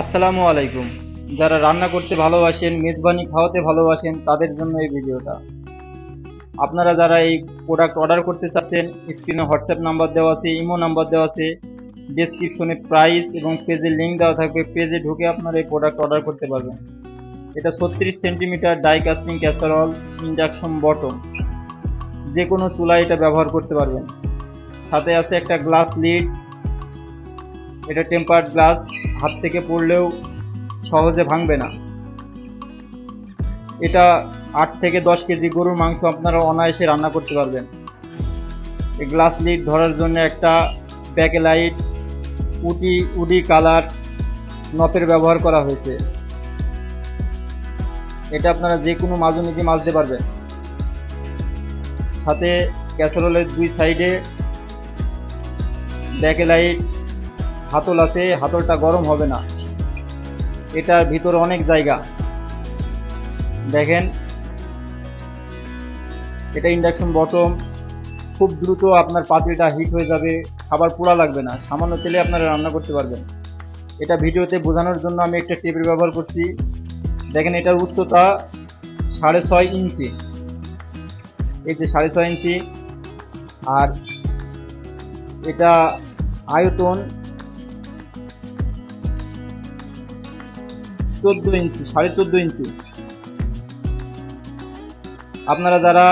আসসালামু আলাইকুম। যারা রান্না করতে ভালোবাসেন, মেজবানি খাওয়াতে ভালোবাসেন, তাদের জন্য এই ভিডিওটা। আপনারা যারা এই প্রোডাক্ট অর্ডার করতে চাচ্ছেন স্ক্রিনে হোয়াটসঅ্যাপ নাম্বার দেওয়া আছে ইমো নাম্বার দেওয়া আছে ডেসক্রিপশনে প্রাইস এবং পেজের লিঙ্ক দেওয়া থাকবে পেজে ঢুকে আপনারা এই প্রোডাক্ট অর্ডার করতে পারবেন। এটা ছত্রিশ centimetre die casting casserole induction bottom যে কোনো চুলায় এটা ব্যবহার করতে পারবেন। সাথে আছে একটা গ্লাস লিড এটা টেম্পার্ড গ্লাস হাত থেকে পড়লেও সহজে ভাঙবে না। এটা আট থেকে দশ কেজি গরুর মাংস আপনারা অনায়াসে রান্না করতে পারবেন। এই গ্লাস লিড ধরার জন্য একটা ব্যাকলাইট উডি উডি কালার নপের ব্যবহার করা হয়েছে। এটা আপনারা যে কোনো মাজনি দিয়ে মাজতে পারবেন। সাথে ক্যাসারোলের দুই সাইডে ব্যাকলাইট হাতল আছে হাতলটা গরম হবে না। এটার ভিতরে অনেক জায়গা। দেখেন, এটা ইন্ডাকশন বটম। খুব দ্রুত আপনার পাতিলটা হিট হয়ে যাবে, খাবার পোড়া লাগবে না, সামান্য তেলে আপনারা রান্না করতে পারবেন। এটা ভিডিওতে বোঝানোর জন্য আমি একটা টেবিল ব্যবহার করছি। দেখেন, এটার উচ্চতা সাড়ে ছয় ইঞ্চি। এই যে সাড়ে ছয় ইঞ্চি। আর এটা আয়তন চোদ্দ ইঞ্চি, সাড়ে চোদ্দ ইঞ্চি। আপনারা যারা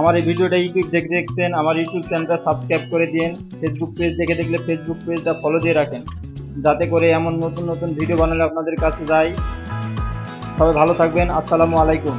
আমার এই ভিডিওটা ইউটিউব দেখে দেখছেন, আমার ইউটিউব চ্যানেলটা সাবস্ক্রাইব করে দিন ফেসবুক পেজ দেখে দেখলে ফেসবুক পেজটা ফলো দিয়ে রাখেন। যাতে করে এমন নতুন নতুন ভিডিও বানালে আপনাদের কাছে যায় সবাই ভালো থাকবেন। আসসালামু আলাইকুম।